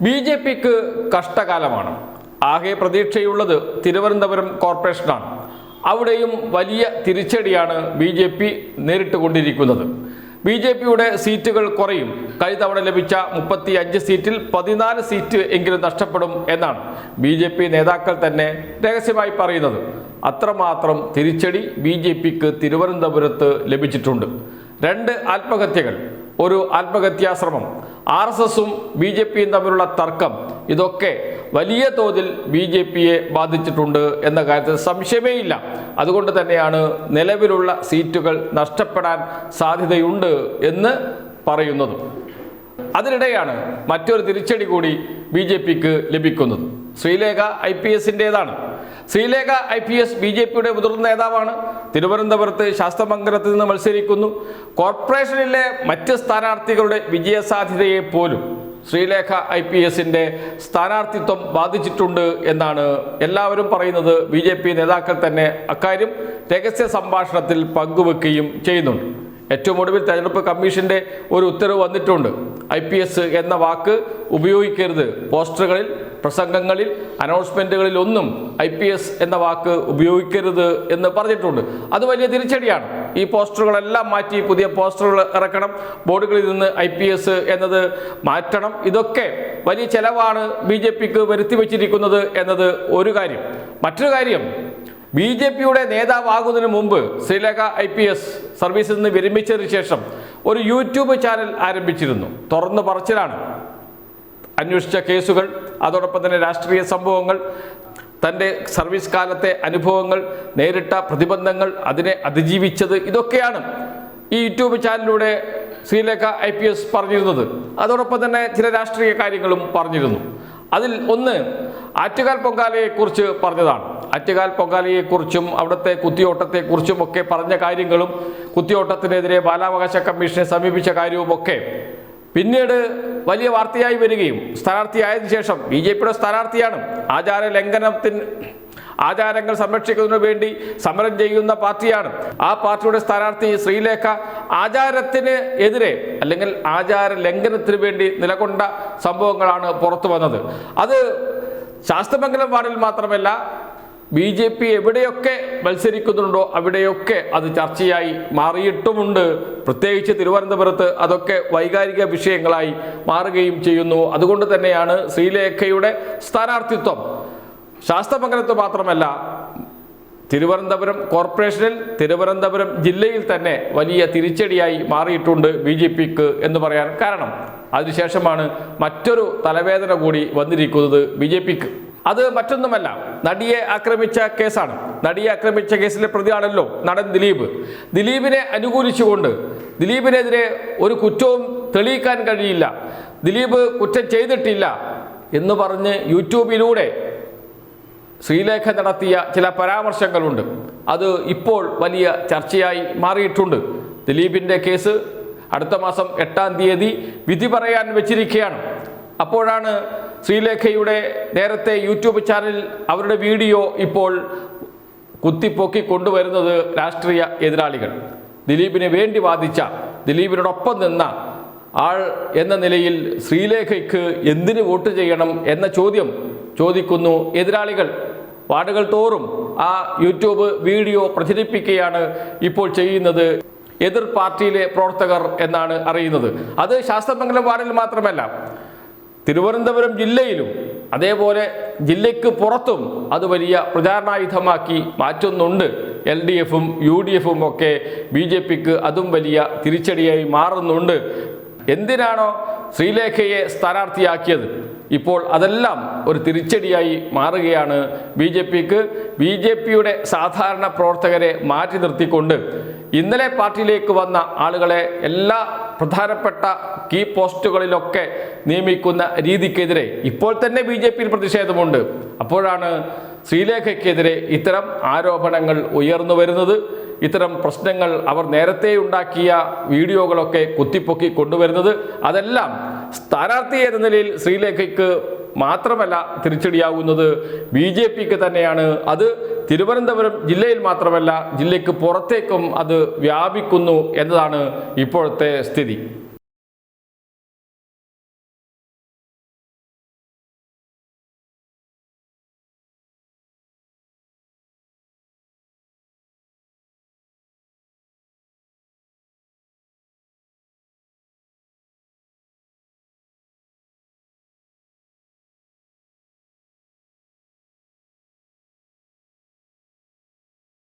B J പിക്ക് കഷ്ടകാലമാണ്. ആകെ പ്രതീക്ഷയുള്ളത് തിരുവനന്തപുരം കോർപ്പറേഷനാണ്. അവിടെയും വലിയ തിരിച്ചടിയാണ് ബി ജെ പി നേരിട്ടുകൊണ്ടിരിക്കുന്നത്. ബി ജെ പിയുടെ സീറ്റുകൾ കുറയും. കഴിഞ്ഞ തവണ ലഭിച്ച മുപ്പത്തി അഞ്ച് സീറ്റിൽ പതിനാല് സീറ്റ് എങ്കിലും നഷ്ടപ്പെടും എന്നാണ് ബി ജെ പി നേതാക്കൾ തന്നെ രഹസ്യമായി പറയുന്നത്. അത്രമാത്രം തിരിച്ചടി ബി ജെ പിക്ക് തിരുവനന്തപുരത്ത് ലഭിച്ചിട്ടുണ്ട്. രണ്ട് ആത്മഹത്യകൾ. ഒരു ആത്മഹത്യാശ്രമം. ആർ എസ് എസും ബി ജെ പിയും തമ്മിലുള്ള തർക്കം ഇതൊക്കെ വലിയ തോതിൽ ബി ജെ പിയെ ബാധിച്ചിട്ടുണ്ട് എന്ന കാര്യത്തിൽ സംശയമേ ഇല്ല അതുകൊണ്ട് തന്നെയാണ് നിലവിലുള്ള സീറ്റുകൾ നഷ്ടപ്പെടാൻ സാധ്യതയുണ്ട് എന്ന് പറയുന്നത്. അതിനിടെയാണ് മറ്റൊരു തിരിച്ചടി കൂടി ബി ജെ പിക്ക് ലഭിക്കുന്നത്. Sreelekha I P എസിന്റെതാണ് Sreelekha I P S B J പിയുടെ മുതിർന്ന നേതാവാണ്. തിരുവനന്തപുരത്ത് ശാസ്ത്രമംഗലത്തിൽ നിന്ന് മത്സരിക്കുന്നു. കോർപ്പറേഷനിലെ മറ്റ് സ്ഥാനാർത്ഥികളുടെ വിജയസാധ്യതയെ പോലും ശ്രീലേഖ ഐ പി എസിന്റെ സ്ഥാനാർത്ഥിത്വം ബാധിച്ചിട്ടുണ്ട് എന്നാണ് എല്ലാവരും പറയുന്നത്. ബി നേതാക്കൾ തന്നെ അക്കാര്യം രഹസ്യ സംഭാഷണത്തിൽ പങ്കുവെക്കുകയും ചെയ്യുന്നുണ്ട്. ഏറ്റവും ഒടുവിൽ തെരഞ്ഞെടുപ്പ് കമ്മീഷന്റെ ഒരു ഉത്തരവ് വന്നിട്ടുണ്ട്. ഐ പി എസ് എന്ന വാക്ക് ഉപയോഗിക്കരുത്. പോസ്റ്ററുകളിൽ പ്രസംഗങ്ങളിൽ അനൗൺസ്മെന്റുകളിൽ ഒന്നും ഐ പി എസ് എന്ന വാക്ക് ഉപയോഗിക്കരുത് എന്ന് പറഞ്ഞിട്ടുണ്ട്. അത് വലിയ തിരിച്ചടിയാണ്. ഈ പോസ്റ്ററുകളെല്ലാം മാറ്റി പുതിയ പോസ്റ്ററുകൾ ഇറക്കണം. ബോർഡുകളിൽ നിന്ന് ഐ പി എസ് എന്നത് മാറ്റണം. ഇതൊക്കെ വലിയ ചെലവാണ് ബി ജെ പിക്ക് വരുത്തി വച്ചിരിക്കുന്നത് എന്നത് ഒരു കാര്യം. മറ്റൊരു കാര്യം ബി ജെ പിയുടെ നേതാവാകുന്നതിന് മുമ്പ് ശ്രീലേഖ ഐ പി എസ് സർവീസിൽ നിന്ന് വിരമിച്ചതിന് ശേഷം ഒരു യൂട്യൂബ് ചാനൽ ആരംഭിച്ചിരുന്നു. തുറന്നു പറച്ചിലാണ്. അന്വേഷിച്ച കേസുകൾ അതോടൊപ്പം തന്നെ രാഷ്ട്രീയ സംഭവങ്ങൾ തന്റെ സർവീസ് കാലത്തെ അനുഭവങ്ങൾ നേരിട്ട പ്രതിബന്ധങ്ങൾ അതിനെ അതിജീവിച്ചത് ഇതൊക്കെയാണ് ഈ യൂട്യൂബ് ചാനലിലൂടെ ശ്രീലേഖ ഐ പി എസ് പറഞ്ഞിരുന്നത്. അതോടൊപ്പം തന്നെ ചില രാഷ്ട്രീയ കാര്യങ്ങളും പറഞ്ഞിരുന്നു. അതിൽ ഒന്ന് ആറ്റുകാൽ പൊങ്കാലയെക്കുറിച്ച് പറഞ്ഞതാണ്. ആറ്റുകാൽ പൊങ്കാലയെക്കുറിച്ചും അവിടുത്തെ കുത്തിയോട്ടത്തെക്കുറിച്ചും ഒക്കെ പറഞ്ഞ കാര്യങ്ങളും കുത്തിയോട്ടത്തിനെതിരെ ബാലാവകാശ കമ്മീഷനെ സമീപിച്ച കാര്യവും ഒക്കെ പിന്നീട് വലിയ വാർത്തയായി വരികയും സ്ഥാനാർത്ഥിയായതിനു ശേഷം ബി ജെ പിയുടെ സ്ഥാനാർത്ഥിയാണ് ആചാര ലംഘനത്തിന് ആചാരങ്ങൾ സംരക്ഷിക്കുന്നതിനു വേണ്ടി സമരം ചെയ്യുന്ന പാർട്ടിയാണ്. ആ പാർട്ടിയുടെ സ്ഥാനാർത്ഥി ശ്രീലേഖ ആചാരത്തിന് എതിരെ അല്ലെങ്കിൽ ആചാര ലംഘനത്തിന് വേണ്ടി നിലകൊണ്ട സംഭവങ്ങളാണ് പുറത്തു വന്നത്. അത് ശാസ്ത്രമംഗലം വാർഡിൽ മാത്രമല്ല ബി ജെ പി എവിടെയൊക്കെ മത്സരിക്കുന്നുണ്ടോ അവിടെയൊക്കെ അത് ചർച്ചയായി മാറിയിട്ടുമുണ്ട്. പ്രത്യേകിച്ച് തിരുവനന്തപുരത്ത് അതൊക്കെ വൈകാരിക വിഷയങ്ങളായി മാറുകയും ചെയ്യുന്നു. അതുകൊണ്ട് തന്നെയാണ് ശ്രീലേഖയുടെ സ്ഥാനാർത്ഥിത്വം. ശാസ്ത്രമംഗലത്ത് മാത്രമല്ല തിരുവനന്തപുരം കോർപ്പറേഷനിൽ തിരുവനന്തപുരം ജില്ലയിൽ തന്നെ വലിയ തിരിച്ചടിയായി മാറിയിട്ടുണ്ട് ബി എന്ന് പറയാൻ കാരണം. അതിനുശേഷമാണ് മറ്റൊരു തലവേദന കൂടി വന്നിരിക്കുന്നത് ബി ജെ പിക്ക്. അത് മറ്റൊന്നുമല്ല നടിയെ ആക്രമിച്ച കേസാണ്. നടിയെ ആക്രമിച്ച കേസിലെ പ്രതിയാണല്ലോ നടൻ ദിലീപ്. ദിലീപിനെ അനുകൂലിച്ചുകൊണ്ട് ദിലീപിനെതിരെ ഒരു കുറ്റവും തെളിയിക്കാൻ കഴിയില്ല. ദിലീപ് കുറ്റം ചെയ്തിട്ടില്ല എന്ന് പറഞ്ഞ് യൂട്യൂബിലൂടെ ശ്രീലേഖ നടത്തിയ ചില പരാമർശങ്ങളുണ്ട്. അത് ഇപ്പോൾ വലിയ ചർച്ചയായി മാറിയിട്ടുണ്ട്. ദിലീപിന്റെ കേസ് അടുത്ത മാസം എട്ടാം തീയതി വിധി പറയാൻ വെച്ചിരിക്കുകയാണ്. അപ്പോഴാണ് ശ്രീലേഖയുടെ നേരത്തെ യൂട്യൂബ് ചാനൽ അവരുടെ വീഡിയോ ഇപ്പോൾ കുത്തിപ്പൊക്കി കൊണ്ടുവരുന്നത് രാഷ്ട്രീയ എതിരാളികൾ. ദിലീപിനെ വേണ്ടി വാദിച്ച ദിലീപിനോടൊപ്പം നിന്ന ആൾ എന്ന നിലയിൽ ശ്രീലേഖയ്ക്ക് എന്തിന് വോട്ട് ചെയ്യണം എന്ന ചോദ്യം ചോദിക്കുന്നു എതിരാളികൾ. വാർഡുകൾ തോറും ആ യൂട്യൂബ് വീഡിയോ പ്രചരിപ്പിക്കുകയാണ് ഇപ്പോൾ ചെയ്യുന്നത് എതിർ പാർട്ടിയിലെ പ്രവർത്തകർ എന്നാണ് അറിയുന്നത്. അത് ശാസ്ത്രമംഗലം വാർഡിൽ മാത്രമല്ല തിരുവനന്തപുരം ജില്ലയിലും അതേപോലെ ജില്ലയ്ക്ക് പുറത്തും അത് വലിയ പ്രചാരണായുധമാക്കി മാറ്റുന്നുണ്ട്. എൽ ഡി എഫും യു ഡി എഫും ഒക്കെ ബി ജെ പിക്ക് അതും വലിയ തിരിച്ചടിയായി മാറുന്നുണ്ട്. എന്തിനാണോ ശ്രീലേഖയെ സ്ഥാനാർത്ഥിയാക്കിയത് ഇപ്പോൾ അതെല്ലാം ഒരു തിരിച്ചടിയായി മാറുകയാണ് ബി ജെ പിക്ക്. ബി ജെ പിയുടെ സാധാരണ പ്രവർത്തകരെ മാറ്റി നിർത്തിക്കൊണ്ട് ഇന്നലെ പാർട്ടിയിലേക്ക് വന്ന ആളുകളെ എല്ലാ പ്രധാനപ്പെട്ട കീ പോസ്റ്റുകളിലൊക്കെ നിയമിക്കുന്ന രീതിക്കെതിരെ ഇപ്പോൾ തന്നെ ബി ജെ പിയിൽ പ്രതിഷേധമുണ്ട്. അപ്പോഴാണ് ശ്രീലേഖയ്ക്കെതിരെ ഇത്തരം ആരോപണങ്ങൾ ഉയർന്നു വരുന്നത് ഇത്തരം പ്രശ്നങ്ങൾ അവർ നേരത്തെ ഉണ്ടാക്കിയ വീഡിയോകളൊക്കെ കുത്തിപ്പൊക്കി കൊണ്ടുവരുന്നത് അതെല്ലാം സ്ഥാനാർത്ഥി എന്ന നിലയിൽ ശ്രീലേഖയ്ക്ക് മാത്രമല്ല തിരിച്ചടിയാകുന്നത് ബി ജെ പിക്ക് തന്നെയാണ്. അത് തിരുവനന്തപുരം ജില്ലയിൽ മാത്രമല്ല ജില്ലയ്ക്ക് പുറത്തേക്കും അത് വ്യാപിക്കുന്നു എന്നതാണ് ഇപ്പോഴത്തെ സ്ഥിതി.